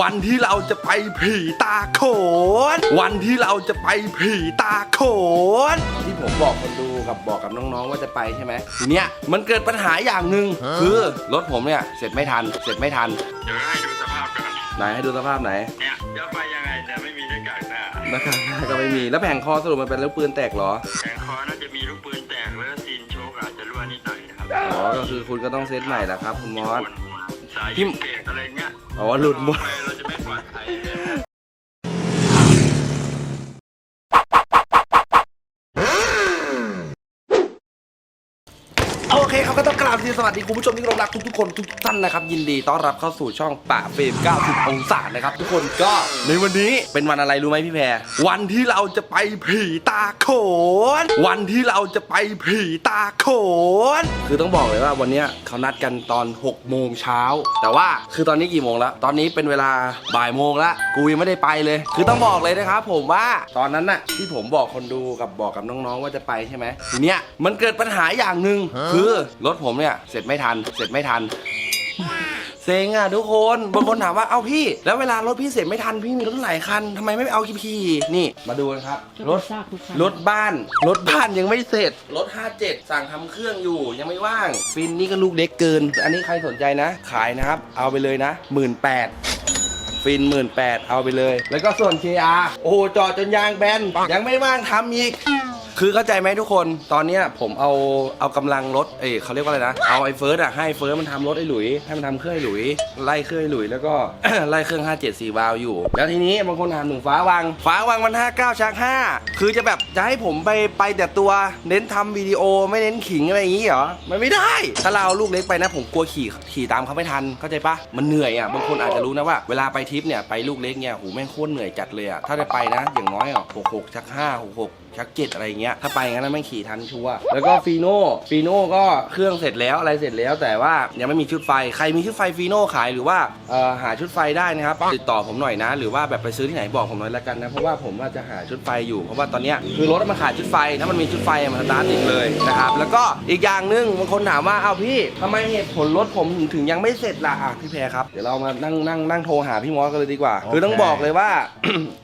วันที่เราจะไปผีตาโขน วันที่เราจะไปผีตาโขน ที่ผมบอกคนดูกับบอกกับน้องๆว่าจะไปใช่ไหมทีเนี้ยมันเกิดปัญหาอย่างหนึ่งคือรถผมเนี่ยเสร็จไม่ทัน เสร็จไม่ทัน เดี๋ยวให้ดูสภาพกันไหนให้ดูสภาพไหน เนี่ยจะไปยังไงเนี่ยไม่มีหน้ากากหน้านะครับก็ไม่มีแล้วแผงคอสรุปมันเป็นลูกปืนแตกเหรอแขนคอน่าจะมีลูกปืนแตกแล้วก็ซีนโชกอาจจะรั่วนิดหน่อยนะครับอ๋อก็คือคุณก็ต้องเซตใหม่แหละครับ คุณมอสสายพี่ยิงเบรกอะไรเงี้ย อ๋อหลุดหมด เราจะไม่ปลอดภัยเลยนะ โอเครับก็ต้องกราบสวัสดีคุณผู้ชมที่เคารพรักทุกๆคนทุกท่านนะครับยินดีต้อนรับเข้าสู่ช่องป่าเฟรม90 องศานะครับทุกคนก็ในวันนี้เป็นวันอะไรรู้ไหมพี่แพรวันที่เราจะไปผีตาโขน วันที่เราจะไปผีตาโขน คือต้องบอกเลยว่าวันเนี้ยเขานัดกันตอน6โมงเช้า แต่ว่าคือตอนนี้กี่โมงแล้วตอนนี้เป็นเวลาบ่ายโมงแล้วกูยังไม่ได้ไปเลย คือต้องบอกเลยนะครับผมว่าตอนนั้นน่ะที่ผมบอกคนดูกับบอกกับน้องๆว่าจะไปใช่ไหมทีเนี้ยมันเกิดปัญหาอย่างหนึ่งคือรถผมเนี่ยเสร็จไม่ทัน เสร็จไม่ทัน เซ็งอะทุกคนบางคนถามว่า เอ้าพี่ แล้วเวลารถพี่เสร็จไม่ทันพี่มีรถหลายคันทำไมไม่ไปเอาพี่นี่ มาดูกันครับ รถทราบทุกครั้งรถบ้าน รถบ้านยังไม่เสร็จ รถ 57 สั่งทำเครื่องอยู่ยังไม่ว่าง ฟินนี่ก็ลูกเล็กเกิน อันนี้ใครสนใจนะ ขายนะครับ เอาไปเลยนะหมื่นแปดฟินหมื่นแปดเอาไปเลย แล้วก็ส่วน KR โอ้โหจอดจนยางแบนยังไม่ว่างทำอีก คือเข้าใจไหมทุกคนตอนเนี้ยผมเอาเอากำลังรถเอ้ยเขาเรียกว่าอะไรนะเอาไอ้เฟิร์สอะให้เฟิร์สมันทำรถไอ้หลุยให้มันทำเครื่องไอ้หลุยไล่เครื่องไอ้หลุยแล้วก็ ไล่เครื่อง 574วาล์วอยู่ แล้วทีนี้บางคนถามถึงฟ้าวัง ฟ้าวังมัน 59ชัก5คือจะแบบจะให้ผมไปไปแต่ตัวเน้นทำวิดีโอไม่เน้นขิงอะไรอย่างงี้เหรอมันไม่ได้ ถ้าเราเอาลูกเล็กไปนะผมกลัวขี่ขี่ตามเขาไม่ทันเข้าใจปะมันเหนื่อยอะบางคนอาจจะรู้นะว่า เวลาไปทริปเนี่ยไปลูกเล็กเนี่ยหูแม่งโคตรเหนื่อยจัดเลยอะถ้าได้ไปนะอย่างน้อยอะ66ชัก5 66 ชักเจ็ดอะไรเงี้ยถ้าไปงั้นนะไม่ขี่ทันชัวร์แล้วก็ฟีโน่ฟีโน่ก็เครื่องเสร็จแล้วอะไรเสร็จแล้ว แต่ว่ายังไม่มีชุดไฟใครมีชุดไฟฟีโน่ขายหรือว่าเอ่อหาชุดไฟได้นะครับติดต่อผมหน่อยนะ หรือว่าแบบไปซื้อที่ไหนบอกผมหน่อยละกันนะเพราะว่าผมว่าจะหาชุดไฟอยู่เพราะว่าตอนเนี้ยคือรถมันขาดชุดไฟถ้ามันมีชุดไฟมันสตาร์ทติดเลยนะครับแล้วก็อีกอย่างหนึงบางคนถามว่าเอาพี่ทำไมเหตุผลรถผมถึงถึงยังไม่เสร็จล่ะอะพี่แพรครับเดี๋ยวเรามานั่งนั่งนั่งโทรหาพี่มอสกันเลยดีกว่า คือต้องบอกเลยว่า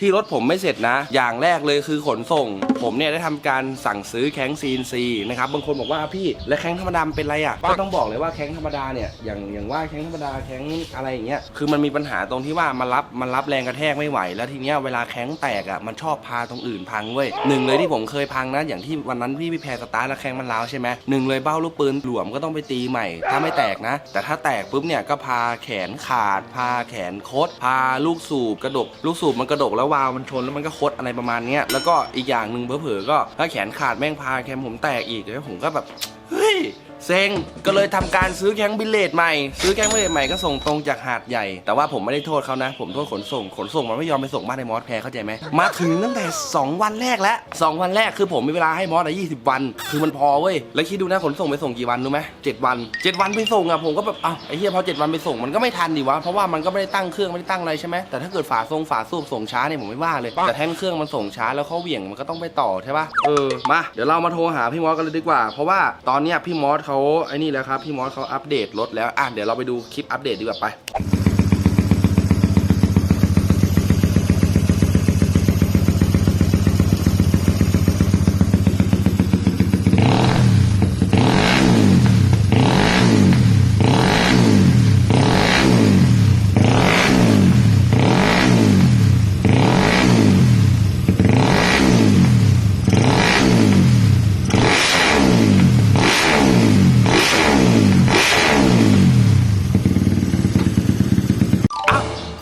ที่รถผมไม่เสร็จนะ อย่างแรกเลยคือขนส่งผมเนี่ยได้ทำการสั่งซื้อแข้ง CNC นะครับบางคนบอกว่าพี่และแข้งธรรมดามันเป็นไรอะก็ต้องบอกเลยว่าแข้งธรรมดาเนี่ยอย่างอย่างว่าแข้งธรรมดาแข้งอะไรอย่างเงี้ยคือมันมีปัญหาตรงที่ว่ามันรับมันรับแรงกระแทกไม่ไหว แล้วทีเนี้ยเวลาแข้งแตกอะมันชอบพาตรงอื่นพังเว้ยหนึ่งเลยที่ผมเคยพังนะอย่างที่วันนั้นพี่พี่แพรสตาร์ทแล้วแข้งมันร้าวใช่ไหมหนึ่งเลยเบ้าลูกปืนหลวมก็ต้องไปตีใหม่ ถ้าไม่แตกนะ แต่ถ้าแตกปุ๊บเนี่ยก็พาแขนขาด พาแขนคดพาลูกสูบกระดก ลูกสูบมันกระดกแล้ววาล์วมันชนแล้วมันก็คดอะไรประมาณเนี้ยแล้วก็อีกอย่างหนึ่งเผลอๆก็ถ้าแขนขาดแม่งพาแคมผมแตกอีกแล้วผมก็แบบเฮ้ยเซ็งก็เลยทำการซื้อแข้งบิลเลตใหม่ ซื้อแข้งบิลเลตใหม่ก็ส่งตรงจากหาดใหญ่ แต่ว่าผมไม่ได้โทษเขานะ ผมโทษขนส่ง ขนส่งมันไม่ยอมไปส่งบ้านในมอสแพรเข้าใจไหมมาถึงตั้งแต่ 2 วันแรกแล้ว2วันแรกคือผมมีเวลาให้มอสอะ20วัน คือมันพอเว้ย แล้วคิดดูนะขนส่งไปส่งกี่วันรู้ไหมเจ็ดวัน7วันไปส่งอะผมก็แบบเอ้าไอ้เหี้ยพอ7วันไปส่งมันก็ไม่ทันดิวะ เพราะว่ามันก็ไม่ได้ตั้งเครื่องไม่ได้ตั้งอะไรใช่ไหมแต่ถ้าเกิดฝาทรงฝาสูบส่งช้าเนี่ยผมไม่ว่าเลย แต่แท่นเครื่องมันส่งช้าแล้วเขาเหวี่ยงมันก็ต้องไปต่อใช่ปะเออมาเดี๋ยวเรามาโทรหาพี่มอสกันเลยดีกว่า เพราะว่าตอนเนี้ยพี่มอสเขาขาไอ้นี่แล้วครับ พี่มอสเขาอัปเดตรถแล้ว อะเดี๋ยวเราไปดูคลิปอัปเดตดีกว่าไป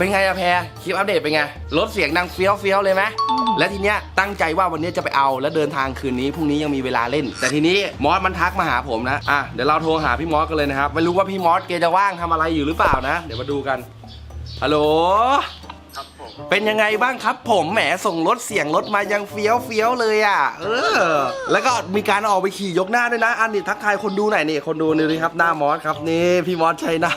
เป็นไงอะแพรคลิปอัปเดตเป็นไงรถเสียงดังเฟี้ยวเฟี้ยวเลยไหมและทีเนี้ยตั้งใจว่าวันนี้จะไปเอาแล้วเดินทางคืนนี้พรุ่งนี้ยังมีเวลาเล่น แต่ทีนี้มอสมันทักมาหาผมนะอะเดี๋ยวเราโทรหาพี่มอสกันเลยนะครับไม่รู้ว่าพี่มอสเกจะว่างทำอะไรอยู่หรือเปล่านะ เดี๋ยวมาดูกันฮัลโหล เป็นยังไงบ้างครับผมแหมส่งรถเสียงรถมายังเฟี้ยวเฟี้ยวเลยอะ เออ แล้วก็มีการออกไปขี่ยกหน้าด้วยนะ อันนี้ทักทายคนดูหน่อยนี่คนดูนี่เลยครับหน้ามอสครับนี่พี่มอสชัยนาท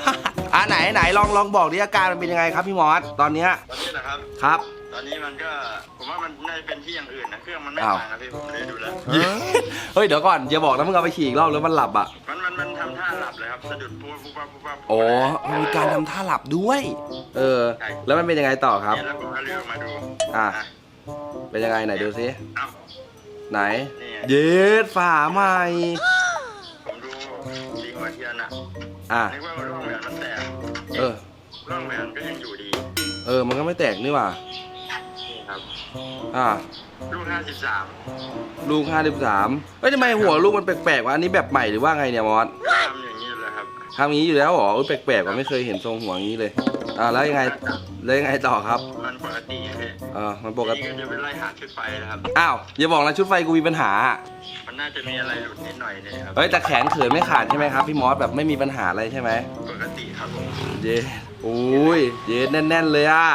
อะไหนไหนลองลองบอกดิอาการมันเป็นยังไงครับพี่มอสตอนเนี้ยตอนนี้นะครับครับ ตตอนนี้มันก็ผมว่ามันน่าจะเป็นที่อย่างอื่นนะเครื่องมันไม่อ้าวพังครับพี่ผมเลยดูแล้วเฮ้ยเดี๋ยวก่อนอย่าบอกนะมึงเอาไปขี่อีกรอบแล้วมันหลับอะมันมันมันทำท่าหลับเลยครับสะดุดปุ๊บปุ๊บปุ๊บปุ๊บปุ๊บอ๋อมันมีการทำท่าหลับด้วย เออ แล้วมันเป็นยังไงต่อครับ เนี่ยแล้วผมก็เลือกมาดูอะ เป็นยังไงไหนดูซิเอ้า ไหน นี่ไง เย็ดฝาใหม่ผมดูดีหัวเทียนอะอะนึกว่าร่องแหวนมันแตกเออ ร่องแหวนก็ยังอยู่ดี เออ มันก็ไม่แตกนี่หว่านี่ครับ อะลูกห้าสิบสามลูกห้าสิบสามเฮ้ยทำไมหัวลูกมันแปลกๆวะอันนี้แบบใหม่หรือว่าไงเนี่ยมอสทำอย่างนี้เลยครับทำอย่างนี้อยู่แล้วเหรอเออแปลกๆว่ะไม่เคยเห็นทรงหัวอย่างนี้เลย อ่าแล้วยังไงแล้วยังไงต่อครับมันปกติไงพี่เออมันปกตินี่ก็จะไปไล่หาชุดไฟนะครับ อ้าวอย่าบอกนะชุดไฟกูมีปัญหามันน่าจะมีอะไรหลุดนิดหน่อยเนี่ยครับเฮ้ยแต่แขนเขินไม่ขาดใช่ไหมครับพี่มอสแบบไม่มีปัญหาอะไรใช่ไหมปกติครับผม เย็ด โอ้ยเย็ดแน่น ๆ เลยอะ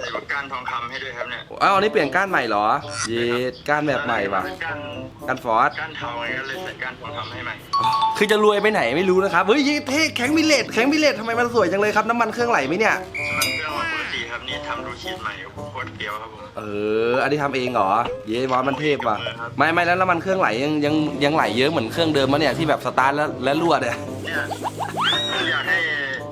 ใส่กับก้านทองคำให้ด้วยครับเนี่ยอ้าวอันนี้เปลี่ยนก้านใหม่เหรอ เย็ดก้านแบบใหม่ว่ะก้านก้านฟอร์สก้านเทาไงก็เลยใส่ก้านทองคำให้ใหม่คือจะรวยไปไหนไม่รู้นะครับ เฮ้ยเท่แข็งมิเลตแข็งมิเลตทำไมมันสวยจังเลยครับ น้ำมันเครื่องไหลไหมเนี่ยมันเครื่องปกติครับนี่ทำรูชีดใหม่โอ้โหโคตรเปรี้ยวครับผม เออ อันนี้ทำเองเหรอ เย้มอสมันเทพว่ะ ไม่ไม่แล้วน้ำมันเครื่องไหลยังยังยังไหลเยอะเหมือนเครื่องเดิมมะเนี่ยที่แบบสตาร์ทแล้วแล้วรั่วเนี่ยเนี่ยผมอยากให้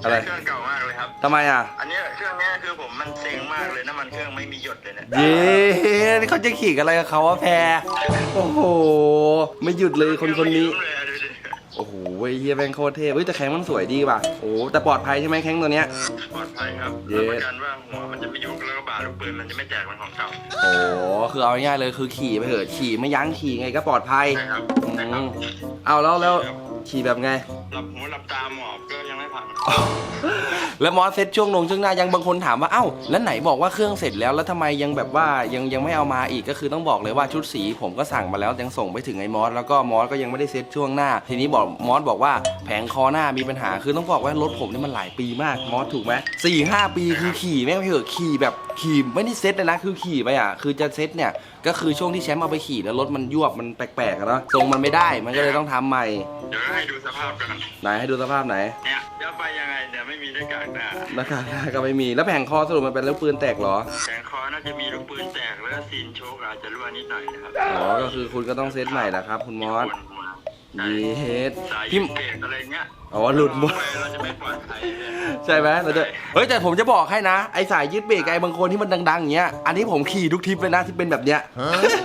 อะไรใช้เครื่องเก่ามากเลยครับ ทำไมอะ อันเนี้ยเครื่องเนี้ยคือผมมันเซ็งมากเลยน้ำมันเครื่องไม่มีหยดเลยเนี่ย เย้นี่เขาจะขี่อะไรกับเขาวะแพรโอ้โห ไม่หยุดเลยคนคนนี้ไม่รู้เลยอะดูดิโอ้โหเฮียแม่งโคตรเทพเฮ้ยแต่แข้งมันสวยดีว่ะ โอ้แต่ปลอดภัยใช่ไหมแข้งตัวเนี้ย ปลอดภัยครับเย้รับประกันว่าหัวมันจะไม่ยุบแล้ วก็บาลูกปืนมันจะไม่แตกเหมันของเก่าโอ้คือเอาง่ายๆเลยคือขี่ไปเถอะขี่ไม่ยั้งขี่ไงก็ปลอดภัยใช่ครับอืใช่ครับมเอาแล้วแล้วขี่แบบไง หลับหูหลับตาหมอบก็ยังไม่พังแล้วมอสเซ็ตช่วงลงช่วงหน้ายังบางคนถามว่าเอ้าแล้วไหนบอกว่าเครื่องเสร็จแล้วแล้วทำไมยังแบบว่ายังยังไม่เอามาอีกก็คือต้องบอกเลยว่าชุดสี ผมก็สั่งมาแล้วยังส่งไปถึงไอ้มอสแล้วก็มอสก็ยังไม่ได้เซ็ตช่วงหน้า ทีนี้บอกมอสบอกว่าแผงคอหน้ามีปัญหาคือต้องบอกว่ารถผมนี่มันหลายปีมากมอสถูกไหมสี่ห้าปีคือขี่แม่งไม่เหอะขี่แบบขี่ไม่ได้เซ็ตเลยนะคือขี่ไปอะคือจะเซ็ตเนี่ยก็คือช่วงที่แชมป์เอาไปขี่แล้วรถมันยวบมันแปลกๆอะเนาะทรงมันไม่ได้มันก็เลยต้องทำใหม่เดี๋ยวให้ดูสภาพกันไหนให้ดูสภาพไหนเนี่ยเดี๋ยวไปยังไงเดี๋ยวไม่มีได้กากหน้าหน้ากากหน้าก็ไม่มีแล้วแผงคอสรุปมันเป็นลูกปืนแตกเหรอแขนคอน่าจะมีลูกปืนแตกแล้วก็ซีนโชกอาจจะรั่วนิดหน่อยนะครับอ๋อก็คือคุณก็ต้องเซตใหม่นะครับ คุณมอสใช่ เยสสายพี่เบรกอะไรเงี้ยอ๋อหลุดหมดไปเราจะไม่ปลอดภัยเลย ใช่ไหมเราจะเฮ้ยแต่ผมจะบอกให้นะ ไอสายยึดเบรกไอบางคนที่มันดังๆอย่างเงี้ย อันนี้ผมขี่ทุกทริปเลยนะที่เป็นแบบเนี้ย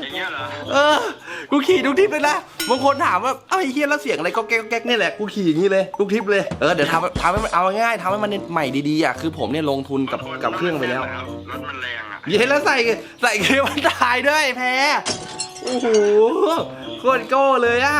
อย่างเงี้ยเหรอเออ กูขี่ทุกทริปเลยนะ บางคนถามว่า เอ้าไอ้เฮียแล้วเสียงอะไรก็แก๊กก็แก๊กนี่แหละ กูขี่อย่างนี้เลย ทุกทริปเลย เออ เดี๋ยวทำทำให้มันเอาง่ายๆทำให้มันใหม่ดีๆอะ คือผมเนี่ยลงทุนกับกับเครื่องไปแล้ว รถมันแรงอะ เย้แล้วใส่ใส่เกมันตายด้วยแพ้ โอ้โห โคตรโก้เลยอะ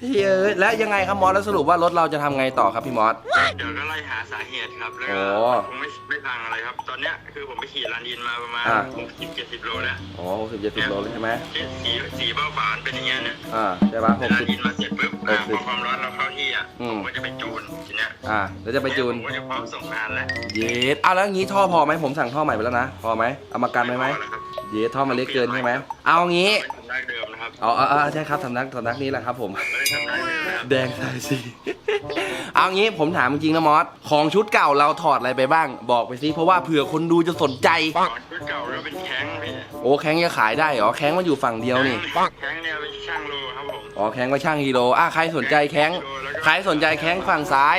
เฮ้ยแล้วยังไงครับมอสแล้วสรุปว่ารถเราจะทำไงต่อครับพี่มอส เดี๋ยวก็ไล่หาสาเหตุครับ แล้วอ๋ก็อคงไม่ไม่พังอะไรครับ ตอนเนี้ยคือผมไปขี่รันอินมาประมาณอ่า หกสิบเจ็ดสิบโลแล้วอ๋อหกสิบเจ็ดสิบโลเลยใช่ไหมที่สีสีเบ้าฝานเป็นอย่างเงี้ยเนี่ยอ่าใช่ปะหเวกลาสิบ ดินมาเสร็จปุ๊บอ่าหกสิพบอความร้อนเราเข้าที่อะอืม ผมก็จะไปจูนทีเนี้ยอ่าแล้วจะไปจูน ผมก็จะพร้อมส่งงานแล้วเยสเอาแล้วงี้ท่อพอไหมผมสั่งท่อใหม่ไปแล้วนะ พอไหมเอามากันไหมไหม พอแล้วครับเยสท่อมันเล็กเกินใช่ไหม เอางี้ไม่ทำได้เดิมนะ ครับเอาเอาเอาใช่ครับสำนักสำนักนี้แหละครับผม ไม่ได้ทำได้เดิมนะครับแดงสายสีเอางี้ผมถามจริงๆนะมอส ของชุดเก่าเราถอดอะไรไปบ้าง บอกไปสิ เพราะว่าเผื่อคนดูจะสนใจของชุดเก่าแล้วเป็นแข้งพี่โอ้แข้งจะขายได้เหรอ แข้งมันอยู่ฝั่งเดียวนี่ แข้งเนี่ยเป็นช่างโลครับผมอ๋อแข้งก็ช่างกิโลอะใครสนใจแข้ง ใครสนใจแข้งฝั่งซ้าย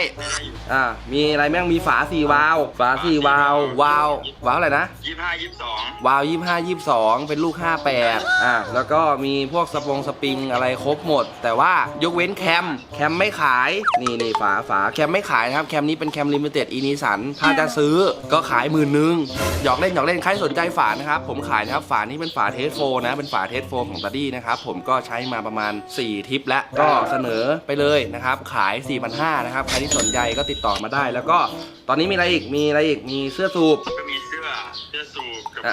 อ่า มีอะไรแม่งมีฝาสี่วาล์วฝาสี่วาล์ววาล์ววาล์วอะไรนะยี่ห้ายี่สิบสองวาล์วยี่ห้ายี่สองเป็นลูก58อ่า แล้วก็มีพวกสปงสปริงอะไรครบหมด แต่ว่ายกเว้นแคม แคมไม่ขาย นี่นี่ฝาฝาแคมไม่ขายนะครับ แคมนี้เป็นแคมลิมิเต็ดอีนิสัน ถ้าจะซื้อก็ขายหมื่นนึง หยอกเล่นหยอกเล่น ใครสนใจฝานะครับ ผมขายนะครับ ฝานี้เป็นฝาเทสโฟนะ เป็นฝาเทสโฟของตาดี้นะครับ ผมก็ใช้มาประมาณ 4ทริปแล้ว ก็เสนอไปเลยนะครับ ขาย4,500นะครับ ใครที่สนใจก็ติดต่อมาได้ แล้วก็ตอนนี้มีอะไรอีกมีอะไรอีกมีเสื้อสูบ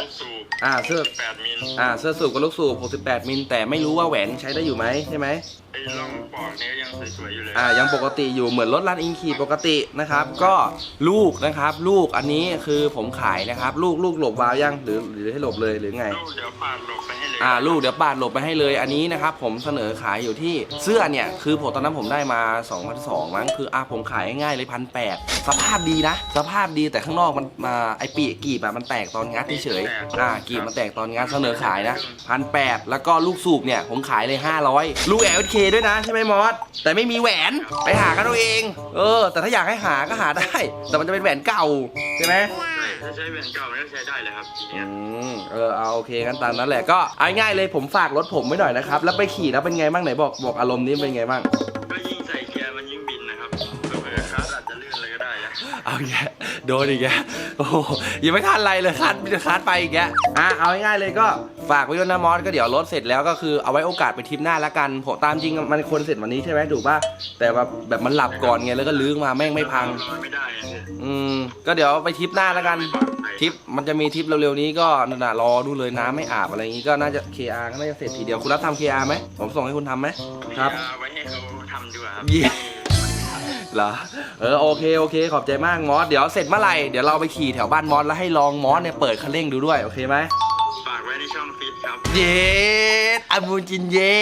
ลูกสูบอ่าเสื้อ แปดมิลอ่าเสื้อสูบกับลูกสูบ 68 มิล แต่ไม่รู้ว่าแหวนใช้ได้อยู่ไหมใช่ไหม ไอ้ร่องปอกเนี้ยยังสวยๆอยู่เลยอ่ายังปกติอยู่เหมือนรถรันอินขี่ปกตินะครับ ก็ลูกนะครับ ลูกอันนี้คือผมขายนะครับ ลูกลูกหลบวาล์วยังหรือหรือให้หลบเลยหรือไง ลูกเดี๋ยวปาดหลบไปให้เลยอ่าลูกเดี๋ยวปาดหลบไปให้เลยอันนี้นะครับผมเสนอขายอยู่ที่เสื้อเนี่ยคือผมตอนนั้นผมได้มา2,200มั้งคืออะผมขายง่ายๆเลยพันแสภาพดีนะ สภาพดีแต่ข้างนอกมันมาไอปีกกีบอะมันแตกตอนงัดเฉยอ่ากีบมาแตกตอนงานเสนอขายนะพันแปดแล้วก็ลูกสูบเนี่ยผมขายเลย 500 ลูกแอลเคด้วยนะใช่ไหมมอสแต่ไม่มีแหวนไปหากันเอาเอง เออ แต่ถ้าอยากให้หาก็หาได้ แต่มันจะเป็นแหวนเก่าใช่ไหมถ้าใช้แหวนเก่ามันก็ใช้ได้เลยครับทีอืเนี้ยมเออเอาโอเคกันตามนั้นแหละก็เอาง่ายๆเลยผมฝากรถผมไว้หน่อยนะครับ แล้วไปขี่แล้วเป็นไงบ้างไหนบอกบอกอารมณ์นี้เป็นไงบ้าง ก็ยิ่งใส่เกียร์มันยิ่งบินนะครับเผื่อๆคาร์ดอาจจะลื่นเลยก็ได้นะ เอาอีกแก โดนอีกแกโอ้โหยังไม่ทันอะไรเลยคัดจะคัดไปอีกแกอะเอาง่ายๆเลยก็ฝากไว้ด้วยนะมอสก็เดี๋ยวรถเสร็จแล้วก็คือเอาไว้โอกาสไปทริปหน้าละกันผมตามจริงมันคนเสร็จวันนี้ใช่ไหมถูกป่ะแต่ว่าแบบมันหลับก่อนไงแล้วก็ลื้อมาแม่งไม่พังรอไม่ได้อะอืมก็เดี๋ยวไปทริปหน้าละกันไม่ปลอดภัยทริปมันจะมีทริปเร็วๆนี้ก็นั่นน่ะรอดูเลยน้ำไม่อาบอะไรอย่างงี้ก็น่าจะ KR ก็น่าจะเสร็จทีเดียวคุณรับทำ KR ไหมผมส่งให้คุณทำไหมครับมีเอาไว้ให้เขาทำดีกว่าครับ เยี่ยเหรอเออโอเคโอเค ขอบใจมากมอสเดี๋ยวเสร็จเมื่อไหร่เดี๋ยวเราไปขี่แถวบ้านมอสแล้วให้ลองมอสเนี่ยเปิดคันเร่งดูด้วยโอเคไหมฝากไว้ในช่องฟิตครับ เย้อามูจินเย้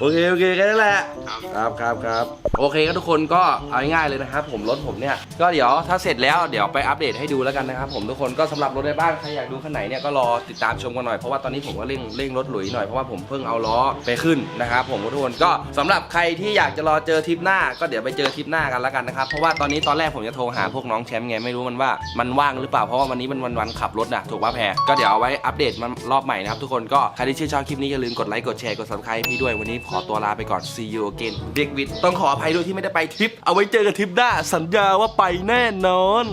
โอเคโอเคแค่นั้นแหละครับครับครับครับโอเคก็ทุกคนก็เอาง่ายๆเลยนะครับผมรถผมเนี่ยก็เดี๋ยวถ้าเสร็จแล้วเดี๋ยวไปอัปเดตให้ดูแล้วกันนะครับผมทุกคนก็สำหรับรถในบ้านใครอยากดูคันไหนเนี่ยก็รอติดตามชมกันหน่อยเพราะว่าตอนนี้ผมก็เร่งเร่งรถหลุยหน่อยเพราะว่าผมเพิ่งเอาล้อไปขึ้นนะครับผมทุกคนก็สำหรับใครที่อยากจะรอเจอทริปหน้า ก็เดี๋ยวไปเจอทริปหน้ากันแล้วกันนะครับเพราะว่าตอนนี้ตอนแรกผมจะโทรหาพวกน้องแชมป์ไงไม่รู้มันว่ามันว่างหรือเปล่าเพราะว่าวันนี้มันวันวันขับรถนะถูกป่ะแพรก็เดี๋ยวเอาไว้อัปเดตมันรอบใหม่นะครับทุกคนก็ใครที่ชื่นชอบคลิปนี้อย่าลืมกดไลค์กดแชร์กด subscribe ให้พี่ด้วยวันนี้ขอตัวลาไปก่อน see you again เด็กวิทย์ต้องขออภัยด้วยที่ไม่ได้ไปทริป เอาไว้เจอกันทริปหน้าสัญญาว่าไปแน่นอน